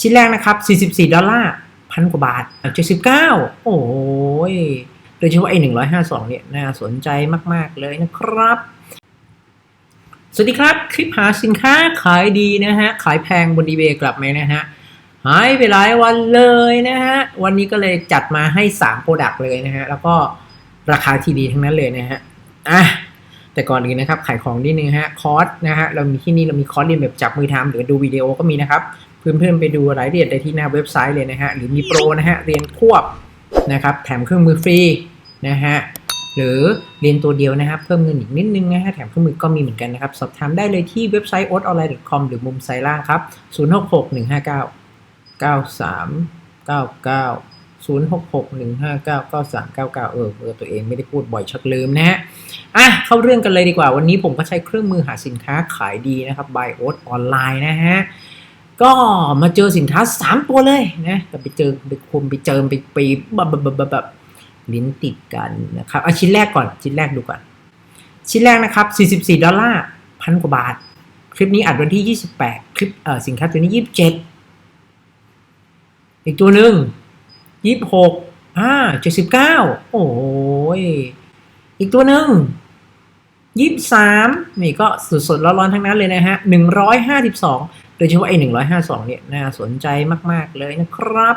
ชิ้นแรกนะครับ 44 ดอลลาร์พันกว่าบาท79โอ้ยโดยเฉพาะไอ้152 เนี่ย น่าสนใจมาก ๆ เลยนะครับ สวัสดีครับ คลิปหาสินค้าขายดีนะฮะ ขายแพงบน eBay กลับไหมนะฮะ หายไปหลายวันเลยนะฮะ วันนี้ก็เลยจัดมาให้ 3 โปรดักต์เลยนะฮะ แล้วก็ราคาที่ดีทั้งนั้นเลยนะฮะ อะแต่ก่อนอื่นนะครับขายของนิดนึงฮะคอร์สนะฮะเรามีที่นี่เรามีคอร์สเรียนแบบจับมือทำหรือดูวิดีโอก็มีนะครับ เพื่อนๆไปดูรายละเอียดได้ที่หน้าเว็บไซต์เลยนะฮะ หรือมีโปรนะฮะ เรียนควบนะครับ แถมเครื่องมือฟรีนะฮะ หรือเรียนตัวเดียวนะครับ เพิ่มเงินอีกนิดนึงนะฮะ แถมเครื่องมือก็มีเหมือนกันนะครับ สอบถามได้เลยที่เว็บไซต์ o t o n l i n e c o m หรือมุมไซต์ล่างครับ 066 159 93 99 066 159 9399 เออเบอร์ตัวเองไม่ได้พูดบ่อยชักลืมนะฮะ อะ เข้าเรื่องกันเลยดีกว่า วันนี้ผมก็ใช้เครื่องมือหาสินค้าขายดีนะครับ by o t ออนไลน์นะฮะ ก็มาเจอสินค้า3ตัวเลยนะไปเจอไปคุมไปเจอไปไปแบบแบบแบบแบบลิ้นติดกันนะครับเอาชิ้นแรกก่อนชิ้นแรกดูก่อน ชิ้นแรกนะครับ 44 ดอลลาร์พันกว่าบาท คลิปนี้อัดวันที่ 28 คลิปเอ่อสินค้าตัวนี้ 27 อีกตัวหนึ่ง 26อ่า79 โอ้ยอีกตัวหนึ่ง 23นี่ก็สดๆร้อนๆทั้งนั้นเลยนะฮะ152โดยเฉพาะไอ้152เนี่ยน่าสนใจมากๆเลยนะครับ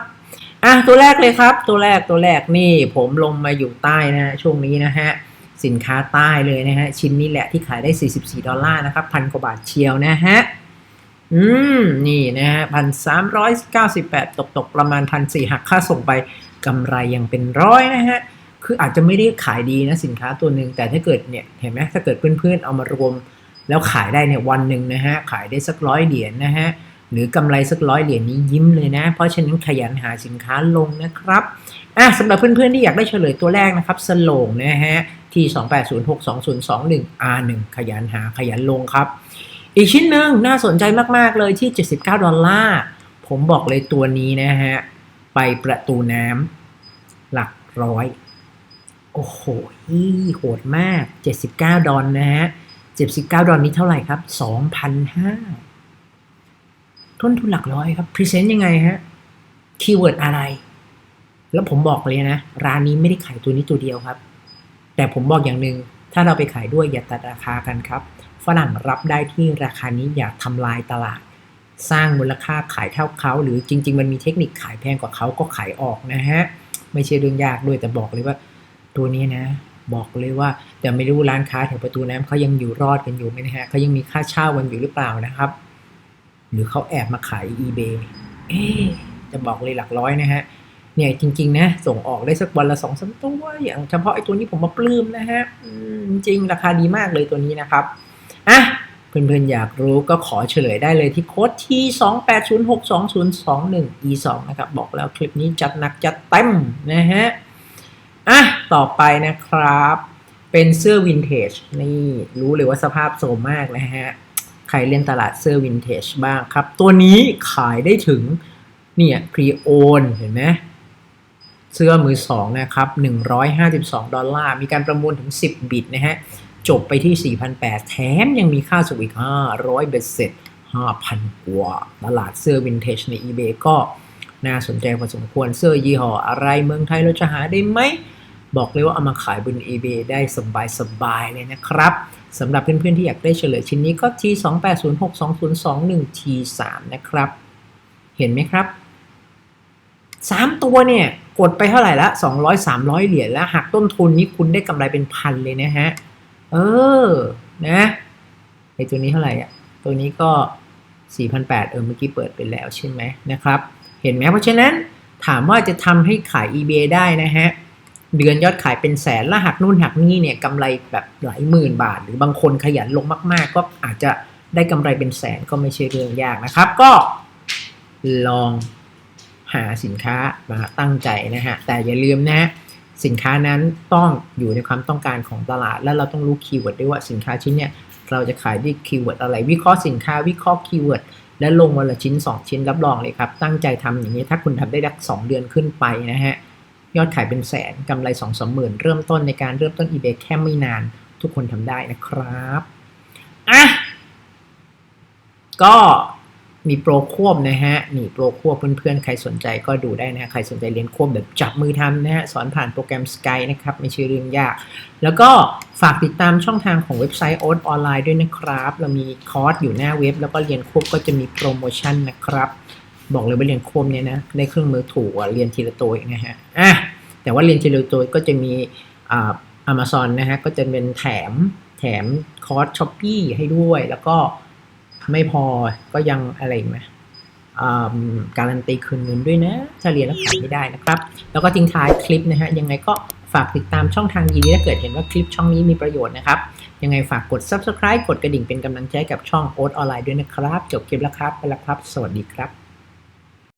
อะตัวแรกเลยครับ ตัวแรกตัวแรกนี่ผมลงมาอยู่ใต้นะฮะช่วงนี้นะฮะสินค้าใต้เลยนะฮะชิ้นนี้แหละที่ขายได้ 44 ดอลลาร์นะครับพันกว่าบาทเชียวนะฮะอืมนี่นะฮะพันสามร้อยเก้าสิบแปดตกตกประมาณพันสี่หักค่าส่งไปกำไรยังเป็นร้อยนะฮะ คืออาจจะไม่ได้ขายดีนะสินค้าตัวหนึ่งแต่ถ้าเกิดเนี่ยเห็นไหมถ้าเกิดเพื่อนๆเอามารวม แล้วขายได้เนี่ยวันหนึ่งนะฮะขายได้สักร้อยเหรียญนะฮะหรือกำไรสักร้อยเหรียญนี้ยิ้มเลยนะ เพราะฉะนั้นขยันหาสินค้าลงนะครับอะสำหรับเพื่อนๆที่อยากได้เฉลยตัวแรกนะครับสโลงนะฮะที่ 28062021 R1 ขยันหาขยันลงครับ อีกชิ้นหนึ่งน่าสนใจมากๆเลยที่ 79 ดอลลาร์ผมบอกเลยตัวนี้นะฮะไปประตูน้ำหลักร้อย โอ้โหโหดมาก 79 ดอลนะฮะ 79 ดอลนี้เท่าไหร่ครับ 2,500 ต้นทุนหลักร้อยครับ พรีเซนต์ยังไงฮะ คีย์เวิร์ดอะไร แล้วผมบอกเลยนะ ร้านนี้ไม่ได้ขายตัวนี้ตัวเดียวครับ แต่ผมบอกอย่างหนึ่ง ถ้าเราไปขายด้วยอย่าตัดราคากันครับ ฝรั่งรับได้ที่ราคานี้อย่าทำลายตลาด สร้างมูลค่าขายเท่าเขา หรือจริง ๆ มันมีเทคนิคขายแพงกว่าเขาก็ขายออกนะฮะ ไม่ใช่เรื่องยากด้วยแต่บอกเลยว่า ตัวนี้นะ บอกเลยว่า แต่ไม่รู้ร้านค้าแถวประตูน้ำเขายังอยู่รอดกันอยู่ไหมนะฮะเขายังมีค่าเช่ากันอยู่หรือเปล่านะครับ หรือเขาแอบมาขาย eBay เอ๊จะบอกเลยหลักร้อยนะฮะเนี่ยจริงๆนะส่งออกได้สักวันละสองสามตัวอย่างเฉพาะไอ้ตัวนี้ผมมาปลื้มนะฮะจริงราคาดีมากเลยตัวนี้นะครับอะเพื่อนๆอยากรู้ก็ขอเฉลยได้เลยที่โค้ดที่28062021 e2 นะครับบอกแล้วคลิปนี้จัดหนักจัดเต็มนะฮะ อะ ต่อไปนะครับ เป็นเสื้อวินเทจ นี่รู้เลยว่าสภาพโซมมากนะฮะ ใครเล่นตลาดเสื้อวินเทจบ้างครับ ตัวนี้ขายได้ถึง เนี่ยพรีโอนเห็นไหมเสื้อมือสองนะครับ 152 ดอลลาร์ มีการประมูลถึง 10 บิตนะฮะ จบไปที่ 4,800 แถมยังมีค่าส่งอีก500 เบ็ดเสร็จ 5,000 กว่า ตลาดเสื้อวินเทจใน eBay ก็ น่าสนใจพอสมควรเสื้อยี่ห้ออะไรเมืองไทยเราจะหาได้ไหม บอกเลยว่าเอามาขายบน eBay ได้สบายๆเลยนะครับสำหรับเพื่อนๆที่อยากได้เฉลยชิ้นนี้ก็ T 2 8 0 6 2 0 2 1 T 3 นะครับ เห็นไหมครับสามตัวเนี่ยกดไปเท่าไหร่ละสองร้อยสามร้อยเหรียญแล้วหักต้นทุนนี้คุณได้กำไรเป็นพันเลยนะฮะ เออ นะไอตัวนี้เท่าไหร่อะ ตัวนี้ก็สี่พันแปดเออ เมื่อกี้เปิดไปแล้วใช่ไหมนะครับ เห็นไหมเพราะฉะนั้นถามว่าจะทำให้ขาย eBay ได้นะฮะ เดือนยอดขายเป็นแสนแล้วหักนู่นหักนี่เนี่ยกำไรแบบหลายหมื่นบาท หรือบางคนขยันลงมาก ๆ ก็อาจจะได้กำไรเป็นแสนก็ไม่ใช่เรื่องยากนะครับ ก็ลองหาสินค้ามาตั้งใจนะฮะ แต่อย่าลืมนะฮะสินค้านั้นต้องอยู่ในความต้องการของตลาด และเราต้องรู้คีย์เวิร์ดด้วยว่าสินค้าชิ้นเนี่ยเราจะขายด้วยคีย์เวิร์ดอะไร วิเคราะห์สินค้าวิเคราะห์คีย์เวิร์ด และลงวันละชิ้น 2 ชิ้นรับรองเลยครับ ตั้งใจทำอย่างนี้ถ้าคุณทำได้ดัก 2 เดือนขึ้นไปนะฮะ ยอดขายเป็นแสนกำไร2 3หมื่นเริ่มต้นในการเริ่มต้น eBay แค่ไม่นาน ทุกคนทำได้นะครับ อะ ก็ มีโปรควบนะฮะนี่โปรควบเพื่อนๆ ใครสนใจก็ดูได้นะฮะ ใครสนใจเรียนควบแบบจับมือทำนะฮะ สอนผ่านโปรแกรม Sky นะครับ ไม่ใช่เรื่องยาก แล้วก็ฝากติดตามช่องทางของเว็บไซต์โอ๊ตออนไลน์ด้วยนะครับ เรามีคอร์สอยู่หน้าเว็บ แล้วก็เรียนควบก็จะมีโปรโมชั่นนะครับ บอกเลยว่าเรียนควบเนี่ยนะได้เครื่องมือถูกกว่าเรียนทีละตัวนะฮะอะแต่ว่าเรียนทีละตัวก็จะมีอ่า Amazon นะฮะก็จะเป็นแถมแถมคอร์สช้อปปี้ให้ด้วยแล้วก็ ไม่พอก็ยังอะไรอีกไหมการันตีคืนเงินด้วยนะถ้าเรียนแล้วขายไม่ได้นะครับ แล้วก็ทิ้งท้ายคลิปนะฮะยังไงก็ฝากติดตามช่องทางดีๆถ้าเกิดเห็นว่าคลิปช่องนี้มีประโยชน์นะครับ ยังไงฝากกด subscribe กดกระดิ่งเป็นกำลังใจกับช่องโอ๊ตออนไลน์ด้วยนะครับ จบคลิปแล้วครับไปแล้วครับ สวัสดีครับ